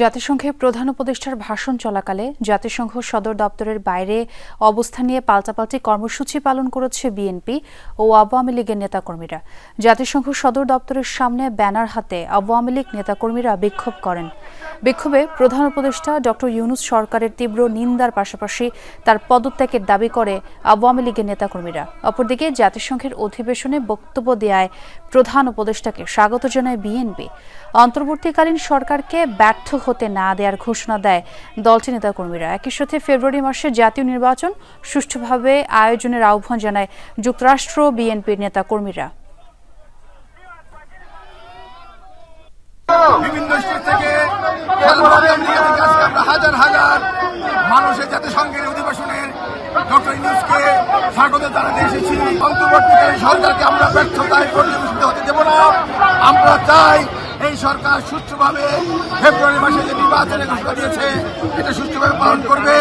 জাতিসংঘের প্রধান উপদেষ্টার ভাষণ চলাকালে জাতিসংঘ সদর দপ্তরের বাইরে অবস্থান নিয়ে পাল্টাপাল্টি কর্মসূচি পালন করেছে বিএনপি ও আওয়ামী লীগের নেতাকর্মীরা। জাতিসংঘ সদর দপ্তরের সামনে ব্যানার হাতে আওয়ামী লীগ নেতাকর্মীরা বিক্ষোভ করেন। বিক্ষোভে প্রধান উপদেষ্টা ডক্টর ইউনুস সরকারের তীব্র নিন্দার পাশাপাশি তার পদত্যাগের দাবি করে আওয়ামী লীগের নেতাকর্মীরা। অপরদিকে জাতিসংঘের অধিবেশনে বক্তব্য দেয় প্রধান উপদেষ্টাকে স্বাগত জানায় বিএনপি। অন্তর্বর্তীকালীন সরকারকে ব্যর্থ হতে না দেওয়ার ঘোষণা দেয় দলটি নেতাকর্মীরা। একই সাথে ফেব্রুয়ারি মাসে জাতীয় নির্বাচন সুষ্ঠুভাবে আয়োজনের আহ্বান জানায় যুক্তরাষ্ট্র বিএনপির নেতাকর্মীরা। বিভিন্ন স্টেট থেকে জাতিসংঘের অধিবেশনের ডক্টর ইউনুসকে স্বাগত জানাতে এসেছি। অন্তর্বর্তীকালীন সরকারকে আমরা ব্যর্থতায় পর্যবেসিত হতে দেব না। আমরা চাই এই সরকার সুষ্ঠুভাবে ফেব্রুয়ারি মাসে যে নির্বাচনের ঘোষণা দিয়েছে, এটা সুষ্ঠুভাবে পালন করবে।